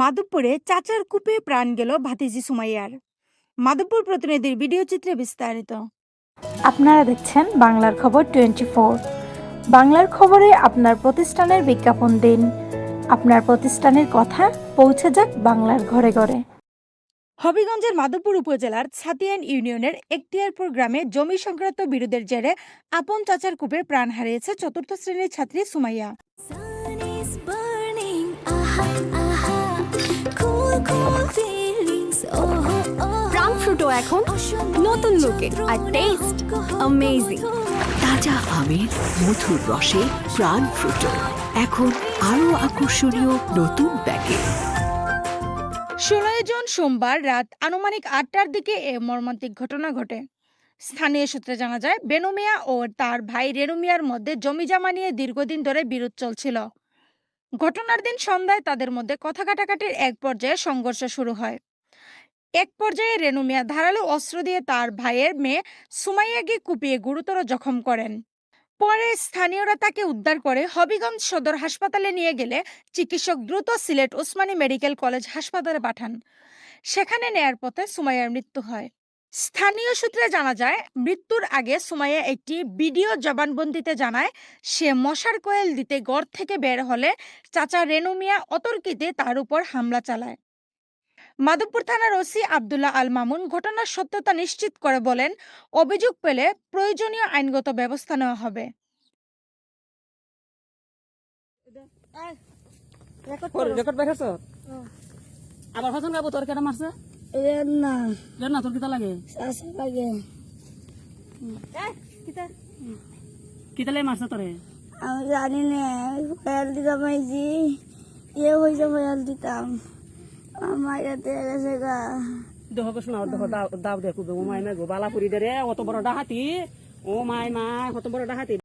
মাধবপুরে চাচার কূপে প্রাণ গেল ভাতিজি সুমাইয়ার। মাধবপুর প্রতিনিধির ভিডিও চিত্রে বিস্তারিত। আপনারা দেখছেন বাংলার খবর টোয়েন্টি বাংলার খবরে আপনার প্রতিষ্ঠানের বিজ্ঞাপন দিন। আপনার প্রতিষ্ঠানের কথা পৌঁছে যাক বাংলার ঘরে ঘরে। হবিগঞ্জের মাধবপুর উপজেলার ছাতিয়ান ইউনিয়নের একটিয়ারপুর গ্রামে জমি সংক্রান্ত বিরোধের জেরে আপন চাচার কূপে প্রাণ হারিয়েছে চতুর্থ শ্রেণির ছাত্রী সুমাইয়া। Oh. প্রাণ ফ্রুটো এখন নতুন লুকে আর টেস্ট অ্যামেজিং তাজা আমের মধুর রসে প্রাণ ফ্রুটো এখন আরও আকর্ষণীয় নতুন প্যাকেট ষোলোই জুন সোমবার রাত আনুমানিক আটটার দিকে এ মর্মান্তিক ঘটনা ঘটে। স্থানীয় সূত্রে জানা যায় বেনু মিয়া ও তার ভাই রেনু মিয়ার মধ্যে জমি জমা নিয়ে দীর্ঘদিন ধরে বিরোধ চলছিল। ঘটনার দিন সন্ধ্যায় তাদের মধ্যে কথা কাটাকাটির এক পর্যায়ে সংঘর্ষ শুরু হয়। এক পর্যায়ে রেনু মিয়া ধারালো অস্ত্র দিয়ে তার ভাইয়ের মেয়ে সুমাইয়াকে কুপিয়ে গুরুতর জখম করেন। পরে স্থানীয়রা তাকে উদ্ধার করে হবিগঞ্জ সদর হাসপাতালে নিয়ে গেলে চিকিৎসক দ্রুত সিলেট ওসমানী মেডিকেল কলেজ হাসপাতালে পাঠান। সেখানে নেয়ার পথে সুমাইয়ার মৃত্যু হয়। স্থানীয় সূত্রে জানা যায়, মৃত্যুর আগে সুমাইয়া একটি ভিডিও জবানবন্দিতে জানায়, সে মশার কোয়েল দিতে ঘর থেকে বের হলে চাচা রেনুমিয়া অতর্কিতে তার উপর হামলা চালায়। মাধবপুর থানার ওসি আবদুল্লাহ আল মামুন ঘটনার সত্যতা নিশ্চিত করে বলেন অভিযোগ পেলে প্রয়োজনীয় আইনগত ব্যবস্থা নেওয়া হবে। আবার ফসল গাবো তোর কেটা মারছে? না। না তোর কিতা লাগে? লাগে। কিতা? লাগে মারছে তোরে? আমি জানি না ফয়াল দিতাম আইছি ইয়ে হয়েছে ফয়াল দিতাম দাও দেখো মাই মা গো, বালা দে রে, অত বড় ডাহাতি। ও মাই মাই কত বড় ডাহাতি।